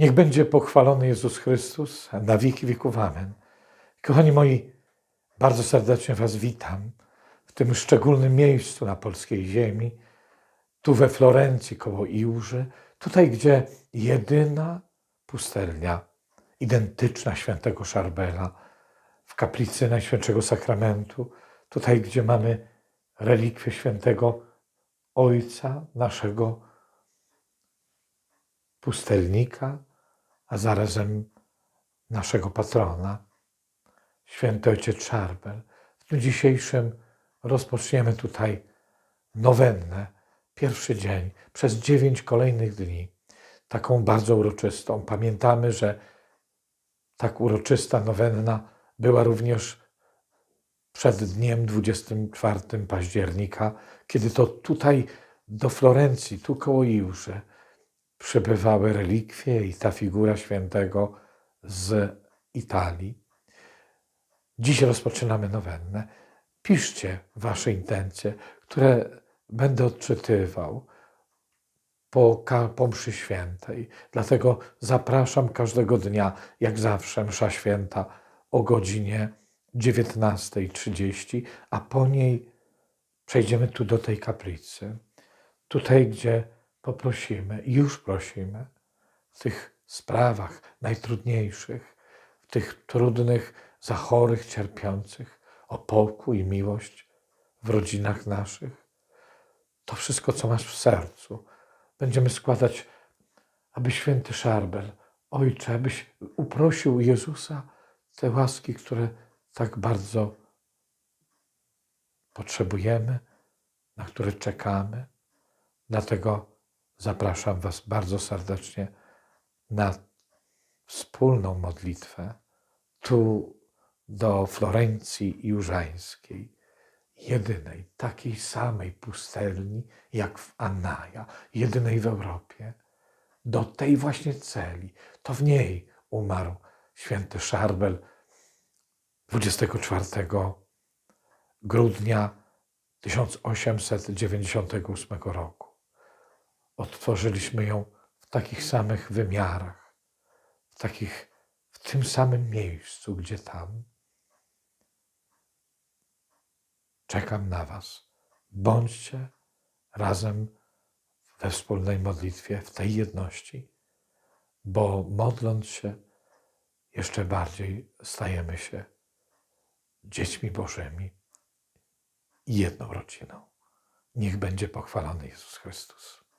Niech będzie pochwalony Jezus Chrystus na wieki wieków. Amen. Kochani moi, bardzo serdecznie Was witam w tym szczególnym miejscu na polskiej ziemi, tu we Florencji koło Iłży, tutaj gdzie jedyna pustelnia identyczna świętego Szarbela w kaplicy Najświętszego Sakramentu, tutaj gdzie mamy relikwie świętego Ojca, naszego pustelnika, a zarazem naszego patrona, święty ojciec Szarbel. W dniu dzisiejszym rozpoczniemy tutaj nowennę, pierwszy dzień, przez dziewięć kolejnych dni, taką bardzo uroczystą. Pamiętamy, że tak uroczysta nowenna była również przed dniem 24 października, kiedy to tutaj do Florencji, tu koło Iłży, przybywały relikwie i ta figura świętego z Italii. Dziś rozpoczynamy nowennę. Piszcie wasze intencje, które będę odczytywał po, po mszy świętej. Dlatego zapraszam każdego dnia, jak zawsze, msza święta o godzinie 19.30, a po niej przejdziemy tu do tej kaplicy. Tutaj, gdzie poprosimy, już prosimy, w tych sprawach najtrudniejszych, w tych trudnych, za chorych, cierpiących, o pokój i miłość w rodzinach naszych. To wszystko, co masz w sercu, będziemy składać, aby święty Szarbel, Ojcze, abyś uprosił Jezusa te łaski, które tak bardzo potrzebujemy, na które czekamy. Dlatego zapraszam Was bardzo serdecznie na wspólną modlitwę tu do Florencji Jurzańskiej, jedynej takiej samej pustelni jak w Annaja, jedynej w Europie. Do tej właśnie celi, to w niej umarł święty Szarbel 24 grudnia 1898 roku. Odtworzyliśmy ją w takich samych wymiarach, w, takich, w tym samym miejscu, gdzie tam. Czekam na Was. Bądźcie razem we wspólnej modlitwie, w tej jedności, bo modląc się, jeszcze bardziej stajemy się dziećmi Bożymi i jedną rodziną. Niech będzie pochwalony Jezus Chrystus.